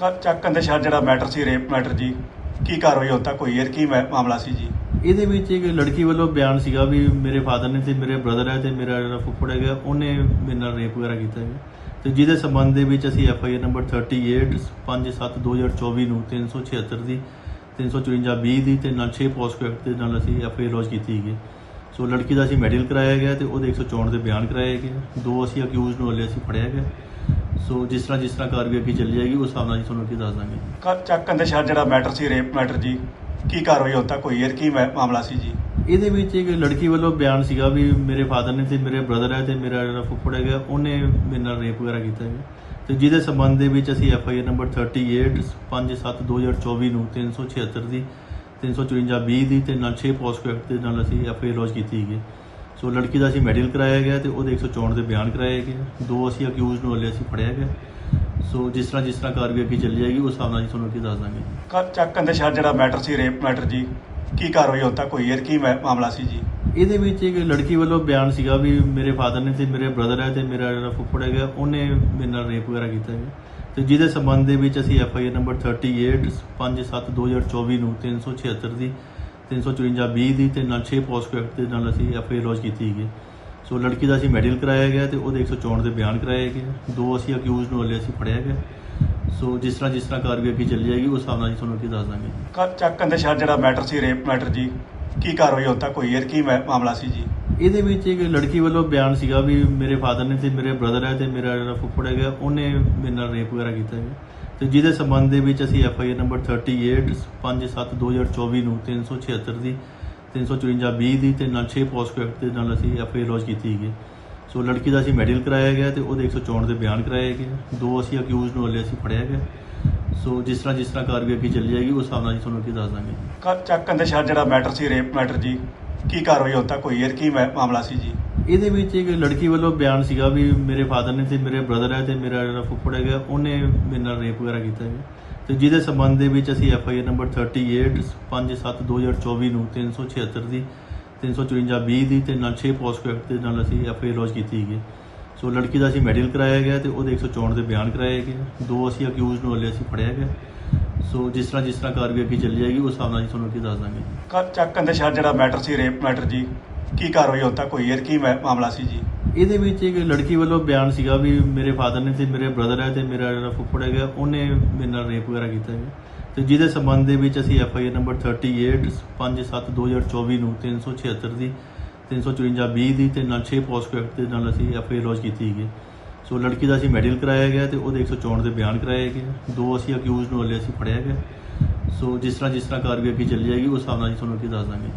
ਕੱਲ ਚੱਕਨ ਦੇ ਸ਼ਾਇਦ ਜਿਹੜਾ ਮੈਟਰ ਸੀ, ਰੇਪ ਮੈਟਰ ਜੀ, ਕੀ ਕਾਰਵਾਈ ਹੁਣ ਤੱਕ ਹੋਈ ਹੈ ਕੀ ਮੈ- ਮਾਮਲਾ ਸੀ ਜੀ? ਇਹਦੇ ਵਿੱਚ ਇੱਕ ਲੜਕੀ ਵੱਲੋਂ ਬਿਆਨ ਸੀਗਾ ਵੀ ਮੇਰੇ ਫਾਦਰ ਨੇ ਤੇ ਮੇਰੇ ਬ੍ਰਦਰ ਹੈ ਤੇ ਮੇਰਾ ਜਿਹੜਾ ਫੁੱਫੜ ਹੈਗਾ, ਉਹਨੇ ਮੇਰੇ ਨਾਲ ਰੇਪ ਵਗੈਰਾ ਕੀਤਾ ਹੈ ਤੇ ਜਿਹਦੇ ਸੰਬੰਧ ਦੇ ਵਿੱਚ ਅਸੀਂ ਐਫ ਆਈ ਆਰ ਨੰਬਰ 38 5/7/2024 ਨੂੰ 376 ਦੀ 354 20 ਦੀ ਤੇ ਨਾਲ 6 ਪੋਸਕੋ ਐਕਟ ਦੇ ਨਾਲ ਅਸੀਂ ਐਫ ਆਈ ਆਰ ਲੌਂਚ ਕੀਤੀ ਹੈਗੀ। ਸੋ ਲੜਕੀ ਦਾ ਅਸੀਂ ਮੈਡੀਕਲ ਕਰਾਇਆ ਗਿਆ ਤੇ ਉਹਦੇ 164 ਦੇ ਬਿਆਨ ਕਰਾਏ ਗਏ। ਦੋ ਅਸੀਂ ਅਕਿਊਜ਼ ਨੂੰ ਹਲੇ ਅਸੀਂ ਫੜਿਆ ਗਿਆ। ਸੋ ਜਿਸ ਤਰ੍ਹਾਂ ਜਿਸ ਤਰ੍ਹਾਂ ਕਾਰਵਾਈ ਅੱਗੇ ਚੱਲੀ ਜਾਏਗੀ ਉਸ ਹਿਸਾਬ ਨਾਲ ਤੁਹਾਨੂੰ ਅੱਗੇ ਦੱਸ ਦਾਂਗੇ। ਕੱਲ ਦੇ ਸ਼ਾਇਦ ਜਿਹੜਾ ਮੈਟਰ ਸੀ ਰੇਪ ਮੈਟਰ ਜੀ ਕੀ ਕਾਰਵਾਈ ਹੁਣ ਤੱਕ ਹੋਈ ਹੈ ਕੀ ਮਾਮਲਾ ਸੀ ਜੀ? ਇਹਦੇ ਵਿੱਚ ਇੱਕ ਲੜਕੀ ਵੱਲੋਂ ਬਿਆਨ ਸੀਗਾ ਵੀ ਮੇਰੇ ਫਾਦਰ ਨੇ ਤੇ ਮੇਰੇ ਬ੍ਰਦਰ ਹੈ ਤੇ ਮੇਰਾ ਜਿਹੜਾ ਫੁੱਫੜ ਹੈਗਾ ਉਹਨੇ ਮੇਰੇ ਨਾਲ ਰੇਪ ਵਗੈਰਾ ਕੀਤਾ ਹੈ ਤੇ ਜਿਹਦੇ ਸੰਬੰਧ ਦੇ ਵਿੱਚ ਅਸੀਂ ਐਫ ਆਈ ਆਰ ਨੰਬਰ 38 5/7/2024 ਨੂੰ 376 ਦੀ 354 20 ਦੀ ਤੇ ਨਾਲ 6 ਪੋਸਕੋ ਐਕਟ ਦੇ ਨਾਲ ਅਸੀਂ ਐਫ ਆਈ ਆਰ ਲੌਂਚ ਕੀਤੀ ਹੈਗੀ। ਸੋ ਲੜਕੀ ਦਾ ਅਸੀਂ ਮੈਡੀਕਲ ਕਰਾਇਆ ਗਿਆ ਤੇ ਉਹਦੇ 164 ਦੇ ਬਿਆਨ ਕਰਾਏ ਗਏ। ਦੋ ਅਸੀਂ ਅਕਿਊਜ਼ ਨੂੰ ਹਲੇ ਅਸੀਂ ਫੜਿਆ ਗਿਆ। ਸੋ ਜਿਸ ਤਰ੍ਹਾਂ ਜਿਸ ਤਰ੍ਹਾਂ ਕਾਰਵਾਈ ਅੱਗੇ ਚੱਲੀ ਜਾਏਗੀ ਉਸ ਹਿਸਾਬ ਨਾਲ ਅਸੀਂ ਤੁਹਾਨੂੰ ਅੱਗੇ ਦੱਸ ਦਾਂਗੇ। ਕੱਲ ਚੱਕਨ ਦੇ ਸ਼ਾਇਦ ਜਿਹੜਾ ਮੈਟਰ ਸੀ ਰੇਪ ਮੈਟਰ ਜੀ ਕੀ ਕਾਰਵਾਈ ਹੁਣ ਤੱਕ ਹੋਈ ਹੈ ਕੀ ਮਾਮਲਾ ਸੀ ਜੀ? ਇਹਦੇ ਵਿੱਚ ਇੱਕ ਲੜਕੀ ਵੱਲੋਂ ਬਿਆਨ ਸੀਗਾ ਵੀ ਮੇਰੇ ਫਾਦਰ ਨੇ ਤੇ ਮੇਰੇ ਬ੍ਰਦਰ ਹੈ ਤੇ ਮੇਰਾ ਜਿਹੜਾ ਫੁੱਫੜ ਹੈਗਾ ਉਹਨੇ ਮੇਰੇ ਨਾਲ ਰੇਪ ਵਗੈਰਾ ਕੀਤਾ ਹੈ ਤੇ ਜਿਹਦੇ ਸੰਬੰਧ ਦੇ ਵਿੱਚ ਅਸੀਂ ਐਫ ਆਈ ਆਰ ਨੰਬਰ 38 5/7/2024 ਨੂੰ 376 ਦੀ 354 20 ਦੀ ਤੇ ਨਾਲ 6 ਪੋਸਟ ਐਕਟ ਦੇ ਨਾਲ ਅਸੀਂ ਐਫ ਆਈ ਆਰ ਲੌਂਚ ਕੀਤੀ ਹੈਗੀ। ਸੋ ਲੜਕੀ ਦਾ ਅਸੀਂ ਮੈਡੀਕਲ ਕਰਾਇਆ ਗਿਆ ਤੇ ਉਹਦੇ 164 ਦੇ ਬਿਆਨ ਕਰਾਏ ਗਏ। ਦੋ ਅਸੀਂ ਅਕਿਊਜ਼ ਨੂੰ ਹਲੇ ਅਸੀਂ ਫੜਿਆ ਗਿਆ। ਸੋ ਜਿਸ ਤਰ੍ਹਾਂ ਜਿਸ ਤਰ੍ਹਾਂ ਕਾਰਵਾਈ ਅੱਗੇ ਚੱਲੀ ਜਾਏਗੀ, ਉਸ ਹਿਸਾਬ ਨਾਲ ਅਸੀਂ ਤੁਹਾਨੂੰ ਕੀ ਦੱਸ ਦਾਂਗੇ। ਕੱਲ ਚੱਕਨ ਦੇ ਸ਼ਾਇਦ ਜਿਹੜਾ ਮੈਟਰ ਸੀ ਰੇਪ ਮੈਟਰ ਜੀ, ਕੀ ਕਾਰਵਾਈ ਹੁਣ ਕੋਈ ਹੋਈ ਕੀ ਮੈ- ਮਾਮਲਾ ਸੀ ਜੀ? ਇਹਦੇ ਵਿੱਚ ਇੱਕ ਲੜਕੀ ਵੱਲੋਂ ਬਿਆਨ ਸੀਗਾ ਵੀ ਮੇਰੇ ਫਾਦਰ ਨੇ ਤੇ ਮੇਰੇ ਬ੍ਰਦਰ ਹੈ ਤੇ ਮੇਰਾ ਜਿਹੜਾ ਫੁੱਫੜ ਹੈਗਾ, ਉਹਨੇ ਮੇਰੇ ਨਾਲ ਰੇਪ ਵਗੈਰਾ ਕੀਤਾ ਹੈ। ਤੇ ਜਿਹਦੇ ਸੰਬੰਧ ਦੇ ਵਿੱਚ ਅਸੀਂ ਐਫ ਆਈ ਆਰ ਨੰਬਰ 38 5/7/2024 ਨੂੰ 376 ਦੀ 354 20 ਦੀ ਤੇ ਨਾਲ 6 ਪੋਸਕੋ ਐਕਟ ਦੇ ਨਾਲ ਅਸੀਂ ਐਫ ਆਈ ਆਰ ਲੌਂਚ ਕੀਤੀ ਹੈਗੀ ਸੋ ਲੜਕੀ ਦਾ ਅਸੀਂ ਮੈਡੀਕਲ ਕਰਾਇਆ ਗਿਆ ਤੇ ਉਹਦੇ 164 ਦੇ ਬਿਆਨ ਕਰਾਏ ਗਏ। ਦੋ ਅਸੀਂ ਅਕਿਊਜ਼ ਨੂੰ ਹਲੇ ਅਸੀਂ ਫੜਿਆ ਗਿਆ। ਸੋ ਜਿਸ ਤਰ੍ਹਾਂ ਜਿਸ ਤਰ੍ਹਾਂ ਕਾਰਵਾਈ ਅੱਗੇ ਚੱਲੀ ਜਾਏਗੀ, ਉਸ ਹਿਸਾਬ ਨਾਲ ਅਸੀਂ ਤੁਹਾਨੂੰ ਅੱਗੇ ਦੱਸ ਦਾਂਗੇ। ਕੱਲ ਚੱਕਨ ਦੇ ਸ਼ਾਇਦ ਜਿਹੜਾ ਮੈਟਰ ਸੀ ਰੇਪ ਮੈਟਰ ਜੀ। ਕੀ ਕਾਰਵਾਈ ਹੁਣ ਤੱਕ ਹੋਈ ਕੀ ਮੈ- ਮਾਮਲਾ ਸੀ ਜੀ? ਇਹਦੇ ਵਿੱਚ ਇੱਕ ਲੜਕੀ ਵੱਲੋਂ ਬਿਆਨ ਸੀਗਾ ਵੀ ਮੇਰੇ ਫਾਦਰ ਨੇ ਤੇ ਮੇਰੇ ਬ੍ਰਦਰ ਹੈ ਤੇ ਮੇਰਾ ਜਿਹੜਾ ਫੁੱਫੜ ਹੈਗਾ, ਉਹਨੇ ਮੇਰੇ ਨਾਲ ਰੇਪ ਵਗੈਰਾ ਕੀਤਾ ਹੈ ਤੇ ਜਿਹਦੇ ਸੰਬੰਧ ਦੇ ਵਿੱਚ ਅਸੀਂ ਐਫ ਆਈ ਆਰ ਨੰਬਰ 38 5/7/2024 ਨੂੰ 376 ਦੀ 354 20 ਦੀ ਤੇ ਨਾਲ 6 ਪੋਸਕੋ ਦੇ ਨਾਲ ਅਸੀਂ ਐਫ ਆਈ ਆਰ ਲੌਂਚ ਕੀਤੀ ਹੈਗੀ। ਸੋ ਲੜਕੀ ਦਾ ਅਸੀਂ ਮੈਡੀਕਲ ਕਰਾਇਆ ਗਿਆ ਤੇ ਉਹਦੇ 164 ਦੇ ਬਿਆਨ ਕਰਾਏ ਗਏ। ਦੋ ਅਸੀਂ ਅਕਿਊਜ਼ ਨੂੰ ਹਲੇ ਅਸੀਂ ਫੜਿਆ ਗਿਆ। ਸੋ ਜਿਸ ਤਰ੍ਹਾਂ ਜਿਸ ਤਰ੍ਹਾਂ ਕਾਰਵਾਈ ਅੱਗੇ ਚੱਲੀ ਜਾਏਗੀ ਉਸ ਹਿਸਾਬ ਨਾਲ ਅਸੀਂ ਤੁਹਾਨੂੰ ਅੱਗੇ ਦੱਸ ਦਾਂਗੇ। ਕੱਲ ਚੱਕਨ ਦੇ ਸ਼ਾਇਦ ਜਿਹੜਾ ਮੈਟਰ ਸੀ ਰੇਪ ਮੈਟਰ ਜੀ ਕੀ ਕਾਰਵਾਈ ਹੁਣ ਤੱਕ ਹੋਈ ਹੈ? ਕੀ ਮਾਮਲਾ ਸੀ ਜੀ? ਇਹਦੇ ਵਿੱਚ ਇੱਕ ਲੜਕੀ ਵੱਲੋਂ ਬਿਆਨ ਸੀਗਾ ਵੀ ਮੇਰੇ ਫਾਦਰ ਨੇ ਤੇ ਮੇਰੇ ਬ੍ਰਦਰ ਹੈ ਤੇ ਮੇਰਾ ਜਿਹੜਾ ਫੁੱਫੜ ਹੈਗਾ ਉਹਨੇ ਮੇਰੇ ਨਾਲ ਰੇਪ ਵਗੈਰਾ ਕੀਤਾ ਹੈ ਤੇ ਜਿਹਦੇ ਸੰਬੰਧ ਦੇ ਵਿੱਚ ਅਸੀਂ ਐਫ ਆਈ ਆਰ ਨੰਬਰ 38 5/7/2024 ਨੂੰ 376 ਦੀ 354 20 ਦੀ ਤੇ ਨਾਲ 6 ਪੋਸਕੋ ਐਕਟ ਦੇ ਨਾਲ ਅਸੀਂ ਐਫ ਆਈ ਆਰ ਲੌਂਚ ਕੀਤੀ ਹੈਗੀ। ਸੋ ਲੜਕੀ ਦਾ ਅਸੀਂ ਮੈਡੀਕਲ ਕਰਾਇਆ ਗਿਆ ਤੇ ਉਹਦੇ 164 ਦੇ ਬਿਆਨ ਕਰਾਏ ਗਏ। ਦੋ ਅਸੀਂ ਅਕਿਊਜ਼ ਨੂੰ ਹਲੇ ਅਸੀਂ ਫੜਿਆ ਗਿਆ। ਸੋ ਜਿਸ ਤਰ੍ਹਾਂ ਜਿਸ ਤਰ੍ਹਾਂ ਕਾਰਵਾਈ ਅੱਗੇ ਚੱਲੀ ਜਾਏਗੀ, ਉਸ ਹਿਸਾਬ ਨਾਲ ਅਸੀਂ ਤੁਹਾਨੂੰ ਕੀ ਦੱਸ ਦਾਂਗੇ।